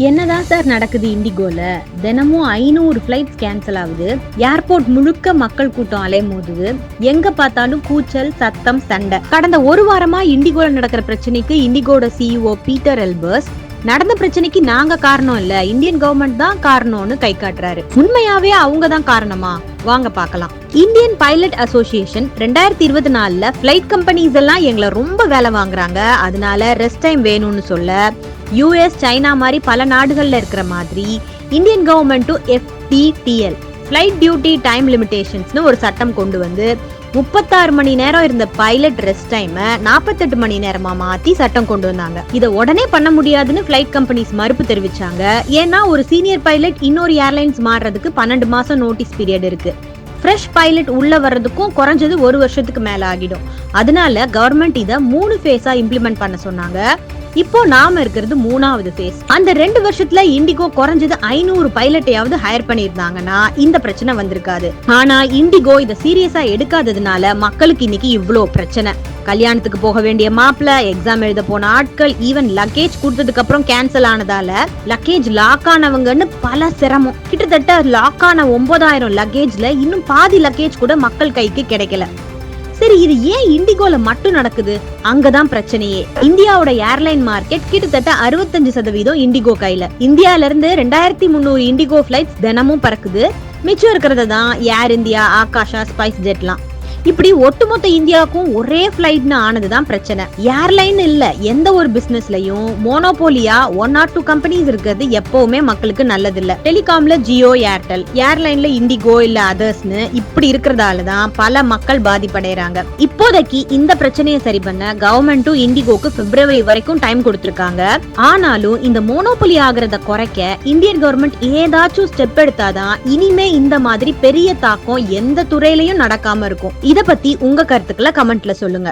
என்னதான் சார் நடக்குது இண்டிகோல? தினமும் ஐநூறு ஃபிளைட்ஸ் கேன்சல் ஆகுது. ஏர்போர்ட் முழுக்க மக்கள் கூட்டம் அலைமோதுது எங்க பார்த்தாலும் கூச்சல் சத்தம் சண்டை. கடந்த ஒரு வாரமா இண்டிகோல நடக்கிற பிரச்சனைக்கு இண்டிகோட சிஇஓ பீட்டர் எல்பர்ஸ் நடந்த பிரச்சனைக்கு நாங்க காரணம் இல்ல. இந்தியன் கவர்மெண்ட் தான் காரணம்னு கை காட்டுறாரு. உண்மையாவே அவங்க தான் காரணமா? வாங்க பார்க்கலாம். இந்தியன் பைலட் அசோசியேஷன் ரெண்டாயிரத்தி இருபத்தி நாலுல பிளைட் கம்பெனிஸ் எல்லாம் எங்களை ரொம்ப வேலை வாங்குறாங்க. அதனால ரெஸ்ட் டைம் வேணும்னு சொல்ல யூஎஸ் சைனா மாதிரி பல நாடுகள்ல இருக்கிற மாதிரி இந்தியன் கவர்மெண்ட்டும் எஃப்டிடிஎல் ஃப்ளைட் டியூட்டி டைம் லிமிடேஷன்ஸ்னு ஒரு சட்டம் கொண்டு வந்து முப்பத்தாறு மணி நேரம் இருந்த பைலட் ரெஸ்ட் டைமை நாற்பத்தெட்டு மணி நேரமா மாத்தி சட்டம் கொண்டு வந்தாங்க. இதை உடனே பண்ண முடியாதுன்னு ஃபிளைட் கம்பெனிஸ் மறுப்பு தெரிவிச்சாங்க. ஏன்னா ஒரு சீனியர் பைலட் இன்னொரு ஏர்லைன்ஸ் மாறுறதுக்கு பன்னெண்டு மாசம் நோட்டீஸ் பீரியட் இருக்கு. ஃப்ரெஷ் பைலட் உள்ள வர்றதுக்கும் குறைஞ்சது ஒரு வருஷத்துக்கு மேல ஆகிடும். அதனால கவர்மெண்ட் இதை மூணு ஃபேஸா இம்ப்ளிமெண்ட் பண்ண சொன்னாங்க. இப்போ நாம இருக்கிறது மூணாவது ஃபேஸ் அந்த ரெண்டு வருஷத்துல இண்டிகோ குறைஞ்சது ஐநூறு பைலட்டையாவது ஹையர் பண்ணியிருந்தாங்கன்னா இந்த பிரச்சனை வந்திருக்காது. ஆனா இண்டிகோ இதை சீரியஸா எடுக்காததுனால மக்களுக்கு இன்னைக்கு இவ்வளோ பிரச்சனை. கல்யாணத்துக்கு போக வேண்டிய மாப்பிள்ள எக்ஸாம் எழுத போன ஆட்கள் ஈவன் லக்கேஜ் கொடுத்ததுக்கு அப்புறம் கேன்சல் ஆனதால லக்கேஜ் லாக் ஆனவங்கன்னு பல சிரமம். கிட்டத்தட்ட லாக் ஆன ஒன்பதாயிரம் லக்கேஜ்ல இன்னும் பாதி லக்கேஜ் கூட மக்கள் கைக்கு கிடைக்கல. சரி இது ஏன் இண்டிகோல மட்டும் நடக்குது? அங்கதான் பிரச்சனையே. இந்தியாவோட ஏர்லைன் மார்க்கெட் கிட்டத்தட்ட அறுபத்தஞ்சு சதவீதம் இண்டிகோ கையில. இந்தியால இருந்து ரெண்டாயிரத்தி முந்நூறு இண்டிகோ பிளைட்ஸ் தினமும் பறக்குது. மிச்சம் இருக்கிறது தான் ஏர் இந்தியா ஆகாஷா ஸ்பைஸ் ஜெட்லாம் இப்படி ஒட்டுமொத்த இந்தியாவுக்கும் ஒரே ஃபிளைட்னு ஆனதுதான் பிரச்சனை. ஏர்லைன் இல்ல எந்த ஒரு பிசினஸ்லயும் மோனோபோலியா ஒன் ஆர் டூ கம்பெனிஸ் இருக்கிறது எப்பவுமே மக்களுக்கு நல்லது இல்ல டெலிகாம்ல ஜியோ ஏர்டெல் ஏர்லைன்ல இண்டிகோ இல்ல அதர்ஸ்னு இப்படி இருக்கிறதால தான் பல மக்கள் பாதிப்படைறாங்க. இப்போதைக்கு இந்த பிரச்சனையை சரி பண்ண கவர்மெண்ட்டும் இண்டிகோக்கு பிப்ரவரி வரைக்கும் டைம் கொடுத்திருக்காங்க. ஆனாலும் இந்த மோனோபொலி ஆகிறத குறைக்க இந்தியன் கவர்மெண்ட் ஏதாச்சும் ஸ்டெப் எடுத்தாதான் இனிமே இந்த மாதிரி பெரிய தாக்கம் எந்த துறையிலயும் நடக்காம இருக்கும். இதை பத்தி உங்க கருத்துக்களை கமெண்ட்ல சொல்லுங்க.